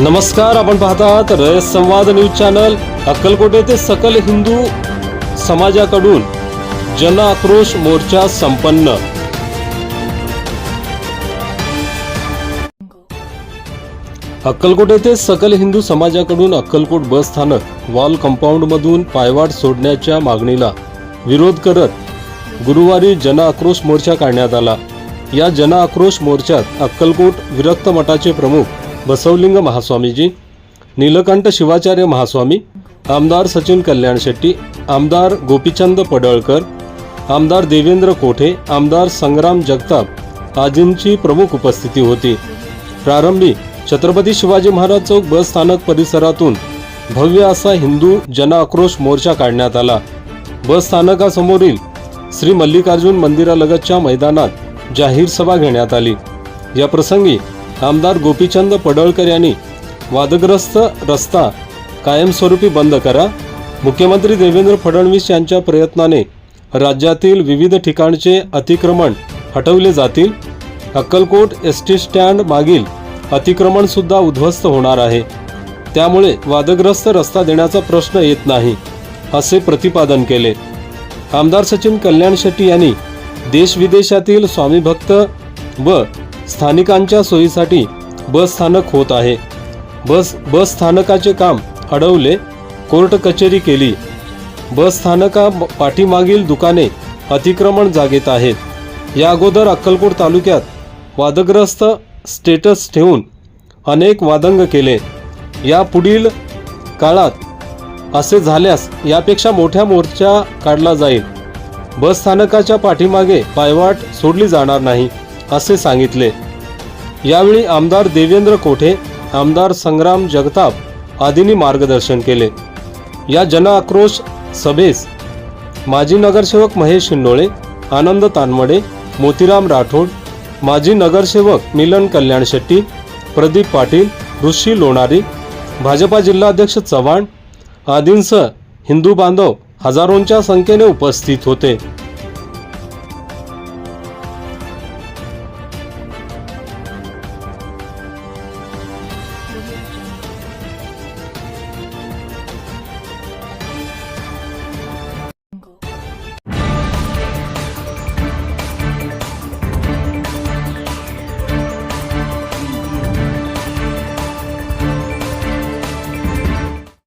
नमस्कार आपण पाहतात रयत संवाद न्यूज चॅनल अक्कलकोट येथे सकल हिंदू समाजाकडून जन आक्रोश मोर्चा संपन्न. अक्कलकोट येथे सकल हिंदू समाजाकडून अक्कलकोट बस स्थानक वॉल कंपाऊंडमधून पायवाट सोडण्याच्या मागणीला विरोध करत गुरुवारी जन आक्रोश मोर्चा काढण्यात आला. या जन आक्रोश मोर्चात अक्कलकोट विरक्त मठाचे प्रमुख बसवलिंग महास्वामीजी नीलकंठ शिवाचार्य महास्वामी आमदार सचिन कल्याण शेट्टी आमदार गोपीचंद पडळकर आमदार देवेंद्र कोठे आमदार संग्राम जगताप आदींची प्रमुख उपस्थिती होती. प्रारंभी छत्रपती शिवाजी महाराज चौक बस स्थानक परिसरातून भव्य असा हिंदू जन आक्रोश मोर्चा काढण्यात आला. बस स्थानकासमोरील श्री मल्लिकार्जुन मंदिरालगतच्या मैदानात जाहीर सभा घेण्यात आली. या प्रसंगी आमदार गोपीचंद पडळकर यांनी वादग्रस्त रस्ता कायमस्वरूपी बंद करा. मुख्यमंत्री देवेंद्र फडणवीस यांच्या प्रयत्नाने राज्यातील विविध ठिकाणचे अतिक्रमण हटवले जातील. अक्कलकोट एस टी स्टँड मागील अतिक्रमणसुद्धा उद्ध्वस्त होणार आहे. त्यामुळे वादग्रस्त रस्ता देण्याचा प्रश्न येत नाही असे प्रतिपादन केले. आमदार सचिन कल्याण शेट्टी यांनी देशविदेशातील स्वामीभक्त व स्थानिकांच्या सोयीसाठी बस स्थानक होत आहे. बस बस स्थानकाचे काम अडवले कोर्ट कचेरी केली. बस स्थानका पाठीमागील दुकाने अतिक्रमण जागेत आहेत. या अगोदर अक्कलकोट तालुक्यात वादग्रस्त स्टेटस ठेवून अनेक वादंग केले. या पुढील काळात असे झाल्यास यापेक्षा मोठ्या मोर्चा काढला जाईल. बस स्थानकाच्या पाठीमागे पायवाट सोडली जाणार नाही. असे सांगितले. यावेळी आमदार देवेंद्र कोठे आमदार संग्राम जगताप आदींनी मार्गदर्शन केले. या जन आक्रोश सभेस माजी नगरसेवक महेश शिंडोळे आनंद तानमडे मोतीराम राठोड माजी नगरसेवक मिलन कल्याण शेट्टी प्रदीप पाटील ऋषी लोणारी भाजपा जिल्हाध्यक्ष चव्हाण आदींसह हिंदू बांधव हजारोंच्या संख्येने उपस्थित होते.